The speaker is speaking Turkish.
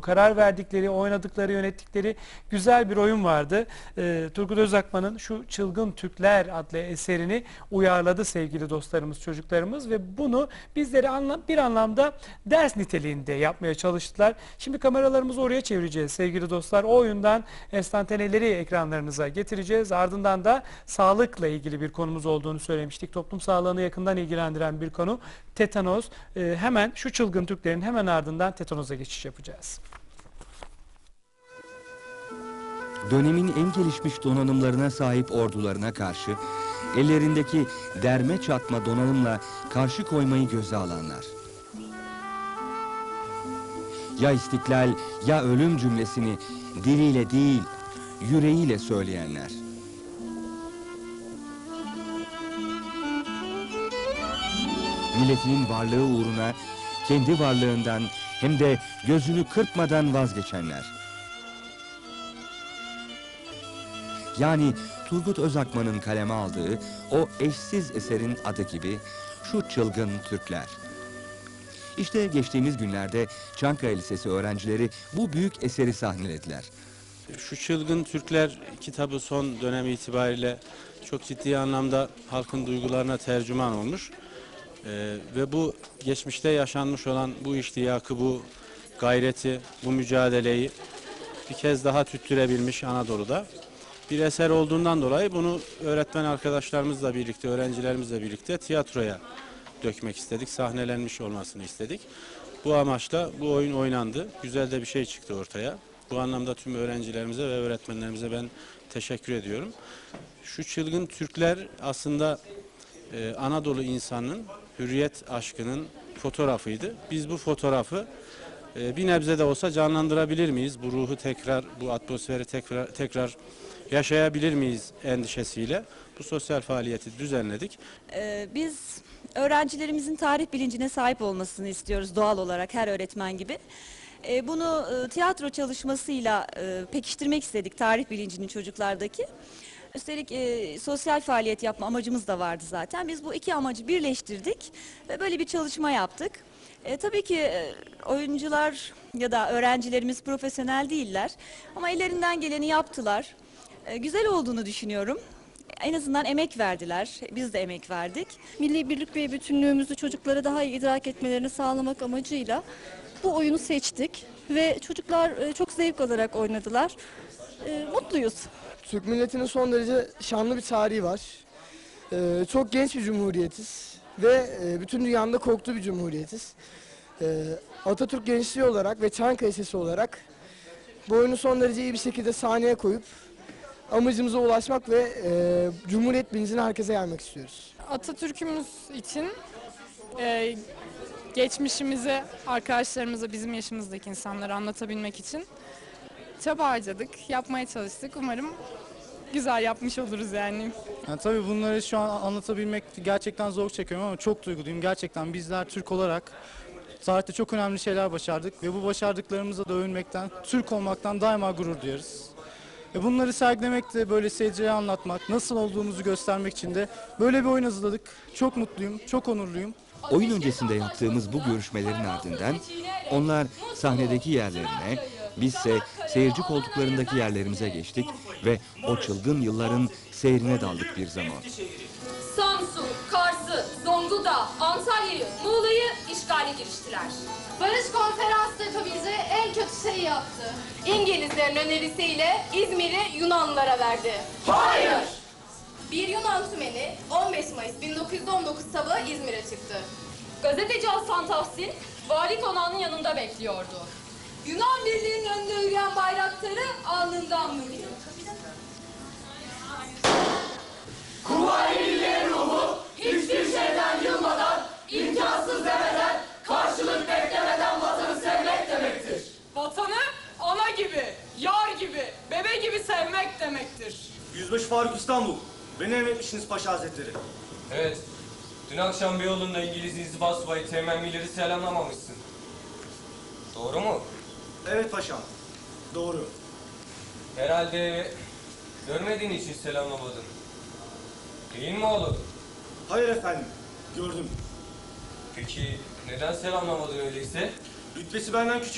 karar verdikleri, oynadıkları, yönettikleri güzel bir oyun vardı. Ee, Turgut Özakman'ın şu Çılgın Türkler adlı eserini uyarladı sevgili dostlarımız, çocuklarımız ve bunu bizlere anlam, bir anlamda ders niteliğinde yapmaya çalıştılar. Şimdi kameralarımızı oraya çevireceğiz sevgili dostlar. O oyundan enstantaneleri ekranlarınıza getireceğiz. Ardından da sağlıkla ilgili bir konumuz olduğunu söylemiştik. Toplum sağlığını yakından ilgilendiren bir konu. Tetanos. Ee, hemen şu Çılgın Türklerin hemen ardından tetanoza geçiş yapacağız. Dönemin en gelişmiş donanımlarına sahip ordularına karşı ellerindeki derme çatma donanımla karşı koymayı göze alanlar. Ya istiklal ya ölüm cümlesini diliyle değil yüreğiyle söyleyenler. Milletinin varlığı uğruna kendi varlığından hem de gözünü kırpmadan vazgeçenler. Yani Turgut Özakman'ın kaleme aldığı o eşsiz eserin adı gibi şu çılgın Türkler. İşte geçtiğimiz günlerde Çankaya Lisesi öğrencileri bu büyük eseri sahnelediler. Şu Çılgın Türkler kitabı son dönem itibariyle çok ciddi anlamda halkın duygularına tercüman olmuş. Ee, ve bu geçmişte yaşanmış olan bu iştiyakı, bu gayreti, bu mücadeleyi bir kez daha tüttürebilmiş Anadolu'da. Bir eser olduğundan dolayı bunu öğretmen arkadaşlarımızla birlikte, öğrencilerimizle birlikte tiyatroya dökmek istedik. Sahnelenmiş olmasını istedik. Bu amaçla bu oyun oynandı. Güzel de bir şey çıktı ortaya. Bu anlamda tüm öğrencilerimize ve öğretmenlerimize ben teşekkür ediyorum. Şu çılgın Türkler aslında e, Anadolu insanının hürriyet aşkının fotoğrafıydı. Biz bu fotoğrafı bir nebze de olsa canlandırabilir miyiz? Bu ruhu tekrar, bu atmosferi tekrar, tekrar yaşayabilir miyiz endişesiyle bu sosyal faaliyeti düzenledik. Ee, Biz öğrencilerimizin tarih bilincine sahip olmasını istiyoruz doğal olarak her öğretmen gibi. Ee, Bunu e, tiyatro çalışmasıyla e, pekiştirmek istedik tarih bilincini çocuklardaki. Üstelik e, sosyal faaliyet yapma amacımız da vardı zaten. Biz bu iki amacı birleştirdik ve böyle bir çalışma yaptık. E, tabii ki e, oyuncular ya da öğrencilerimiz profesyonel değiller ama ellerinden geleni yaptılar. E, güzel olduğunu düşünüyorum. En azından emek verdiler. Biz de emek verdik. Milli birlik ve bütünlüğümüzü çocuklara daha iyi idrak etmelerini sağlamak amacıyla bu oyunu seçtik ve çocuklar e, çok zevk alarak oynadılar. E, Mutluyuz. Türk milletinin son derece şanlı bir tarihi var. Ee, çok genç bir cumhuriyetiz ve e, bütün dünyanın da korktuğu bir cumhuriyetiz. Ee, Atatürk gençliği olarak ve Çankaya Sesi olarak bu oyunu son derece iyi bir şekilde sahneye koyup amacımıza ulaşmak ve e, Cumhuriyet bilincini herkese yaymak istiyoruz. Atatürk'ümüz için e, geçmişimizi arkadaşlarımıza, bizim yaşımızdaki insanlara anlatabilmek için çaba harcadık, yapmaya çalıştık. Umarım güzel yapmış oluruz yani. Yani tabii bunları şu an anlatabilmek gerçekten zor çekiyorum ama çok duyguluyum. Gerçekten bizler Türk olarak tarihte çok önemli şeyler başardık ve bu başardıklarımıza da övünmekten, Türk olmaktan daima gurur duyarız. Ve bunları sergilemek de böyle seyirciye anlatmak, nasıl olduğumuzu göstermek için de böyle bir oyun hazırladık. Çok mutluyum, çok onurluyum. Oyun öncesinde yaptığımız bu görüşmelerin ardından onlar sahnedeki yerlerine, bizse seyirci koltuklarındaki yerlerimize geçtik ve o çılgın yılların seyrine daldık bir zaman. Samsun, Kars'ı, Zonguldak, Antalya'yı, Muğla'yı işgale giriştiler. Barış konferansı bize en kötü şeyi yaptı. İngilizlerin önerisiyle İzmir'i Yunanlılara verdi. Hayır! Bir Yunan tümeni 15 Mayıs 1919 sabahı İzmir'e çıktı. Gazeteci Hasan Tahsin, vali konağının yanında bekliyordu. Yunan birliğinin önünde yürüyen bayrakları alnından vurdu. Hiçbir şeyden yılmadan, imkansız demeden, karşılık beklemeden vatanı sevmek demektir. Vatanı ana gibi, yar gibi, bebe gibi sevmek demektir. Yüzbaşı Faruk İstanbul. Beni emretmişsiniz Paşa Hazretleri. Evet. Dün akşam Beyoğlu'nda İngiliz İnzibat Subayı Teğmen Miller'i selamlamamışsın. Doğru mu? Evet paşam. Doğru. Herhalde görmediğin için selamlamadın. Değil mi oğlum? Hayır efendim. Gördüm. Peki neden selamlamadın öyleyse? Rütbesi benden küçük